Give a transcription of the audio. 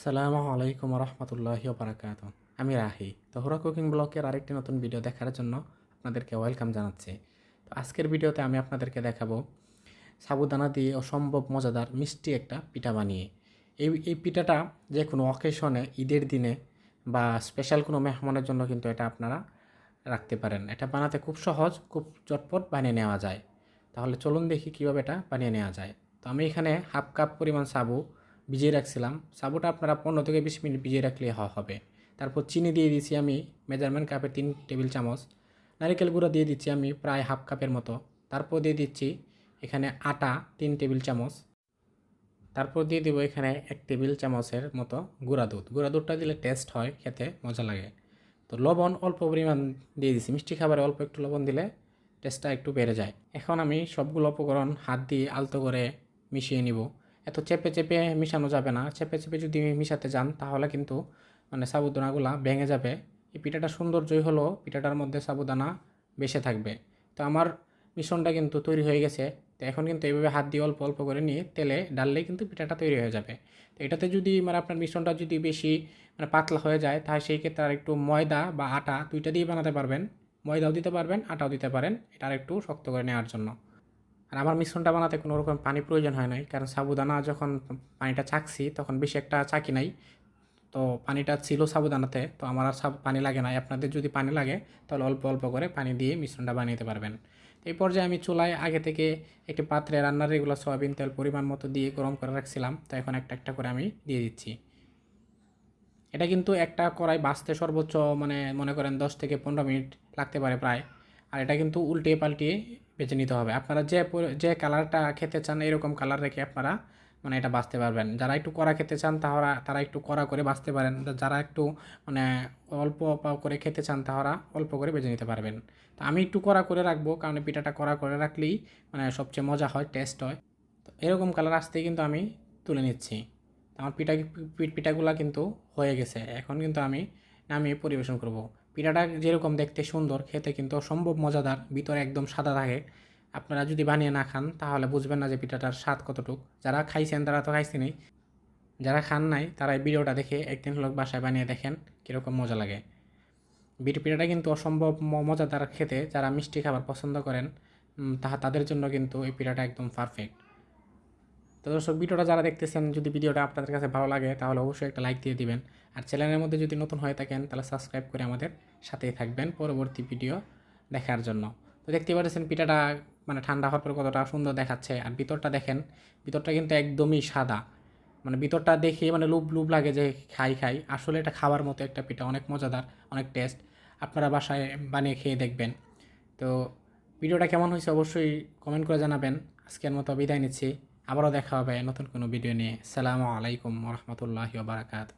আসসালামু আলাইকুম রহমতুল্লাহি বারাকাত আমি রাহি। তহরা কুকিং ব্লকের আরেকটি নতুন ভিডিও দেখার জন্য আপনাদেরকে ওয়েলকাম জানাচ্ছি। তো আজকের ভিডিওতে আমি আপনাদেরকে দেখাবো সাবুদানা দিয়ে অসম্ভব মজাদার মিষ্টি একটা পিঠা বানিয়ে। এই এই পিঠাটা যে কোনো অকেশনে, ঈদের দিনে বা স্পেশাল কোনো মেহমানের জন্য কিন্তু এটা আপনারা রাখতে পারেন। এটা বানাতে খুব সহজ, খুব চটপট বানিয়ে নেওয়া যায়। তাহলে চলুন দেখি কীভাবে এটা বানিয়ে নেওয়া যায়। তো আমি এখানে হাফ কাপ পরিমাণ সাবু ভিজিয়ে রাখছিলাম। সাবুটা আপনারা পনেরো থেকে বিশ মিনিট ভিজিয়ে রাখলে হবে। তারপর চিনি দিয়ে দিচ্ছি আমি মেজারমেন্ট কাপের তিন টেবিল চামচ। নারিকেল গুঁড়ো দিয়ে দিচ্ছি আমি প্রায় হাফ কাপের মতো। তারপর দিয়ে দিচ্ছি এখানে আটা তিন টেবিল চামচ। তারপর দিয়ে দিব এখানে এক টেবিল চামচের মতো গুঁড়া দুধ। গুঁড়া দুধটা দিলে টেস্ট হয়, খেতে মজা লাগে। তো লবণ অল্প পরিমাণ দিয়ে দিচ্ছি। মিষ্টি খাবারে অল্প একটু লবণ দিলে টেস্টটা একটু বেড়ে যায়। এখন আমি সবগুলো উপকরণ হাত দিয়ে আলতো করে মিশিয়ে নিব। এত চেপে চেপে মিশানো যাবে না। চেপে চেপে যদি মিশাতে যান, তাহলে কিন্তু মানে সাবুদানাগুলা ভেঙে যাবে। এই পিঠাটা সৌন্দর্যই হলো পিঠাটার মধ্যে সাবুদানা বেসে থাকবে। তো আমার মিশ্রণটা কিন্তু তৈরি হয়ে গেছে। তো এখন কিন্তু এইভাবে হাত দিয়ে অল্প অল্প করে নিয়ে তেলে ডাললেই কিন্তু পিঠাটা তৈরি হয়ে যাবে। তো এটাতে যদি মানে আপনার মিশ্রণটা যদি বেশি মানে পাতলা হয়ে যায় তাহলে সেই ক্ষেত্রে আর একটু ময়দা বা আটা দুইটা দিয়ে বানাতে পারবেন। ময়দাও দিতে পারবেন, আটাও দিতে পারেন। এটা আর একটু শক্ত করে নেওয়ার জন্য। আর আমার মিশ্রণটা বানাতে কোনো রকম পানি প্রয়োজন হয় নাই, কারণ সাবুদানা যখন পানিটা চাকছি তখন বেশি একটা চাকি নাই। তো পানিটা ছিল সাবুদানাতে, তো আমার আর সাব পানি লাগে নাই। আপনাদের যদি পানি লাগে, তাহলে অল্প অল্প করে পানি দিয়ে মিশ্রণটা বানিয়ে পারবেন। এই পর্যায়ে আমি চুলায় আগে থেকে একটি পাত্রে রান্নার রেগুলার সয়াবিন তেল পরিমাণ মতো দিয়ে গরম করে রাখছিলাম। তো এখন একটা একটা করে আমি দিয়ে দিচ্ছি। এটা কিন্তু একটা কড়াই বাঁচতে সর্বোচ্চ মানে মনে করেন দশ থেকে পনেরো মিনিট লাগতে পারে প্রায়। আর এটা কিন্তু উল্টিয়ে পাল্টিয়ে বেছে নিতে হবে। আপনারা যে যে কালারটা খেতে চান, এরকম কালার রেখে আপনারা মানে এটা বাঁচতে পারবেন। যারা একটু কড়া খেতে চান তারা তারা একটু কড়া করে বাঁচতে পারেন। যারা একটু মানে অল্প করে খেতে চান তারা অল্প করে বেছে নিতে পারবেন। তো আমি একটু কড়া করে রাখব, কারণ পিঠাটা কড়া করে রাখলেই মানে সবচেয়ে মজা হয় টেস্ট হয়। তো এরকম কালার আসতেই কিন্তু আমি তুলে নিচ্ছি। আমার পিঠ, পিঠাগুলা কিন্তু হয়ে গেছে। এখন কিন্তু আমি নামিয়ে পরিবেশন করব। পিঠাটা যেরকম দেখতে সুন্দর, খেতে কিন্তু অসম্ভব মজাদার, ভিতরে একদম সাদা থাকে আপনারা যদি বানিয়ে না খান, তাহলে বুঝবেন না যে পিঠাটার স্বাদ কতটুক। যারা খাইছেন, তারা তো খাইছেনই। যারা খান নাই, তারা এই ভিডিওটা দেখে একদিন লোক বাসায় বানিয়ে দেখেন, কীরকম মজা লাগে। পিঠাটা কিন্তু অসম্ভব মজাদার খেতে, যারা মিষ্টি খাবার পছন্দ করেন তাহা তাদের জন্য কিন্তু এই পিঠাটা একদম পারফেক্ট তো দর্শক, ভিডিওটা যারা দেখতেছেন, যদি ভিডিওটা আপনাদের কাছে ভালো লাগে, তাহলে অবশ্যই একটা লাইক দিয়ে দিবেন। আর চ্যানেলের মধ্যে যদি নতুন হয়ে থাকেন, তাহলে সাবস্ক্রাইব করে আমাদের সাথেই থাকবেন পরবর্তী ভিডিও দেখার জন্য। তো দেখতে পাচ্ছেন পিঠাটা মানে ঠান্ডা হওয়ার পর কতটা সুন্দর দেখাচ্ছে। আর ভিতরটা দেখেন, ভিতরটা কিন্তু একদমই সাদা। মানে ভিতরটা দেখে মানে লুব লুব লাগে যে খাই খাই। আসলে এটা খাবার মতো একটা পিঠা, অনেক মজাদার, অনেক টেস্ট আপনারা বাসায় বানিয়ে খেয়ে দেখবেন। তো ভিডিওটা কেমন হয়েছে অবশ্যই কমেন্ট করে জানাবেন। আজকের মতো বিদায় নিচ্ছি। আবারও দেখা হবে নতুন কোনো ভিডিও নিয়ে। সালামু আলাইকুম রহমতুল্লাহ বারাকাত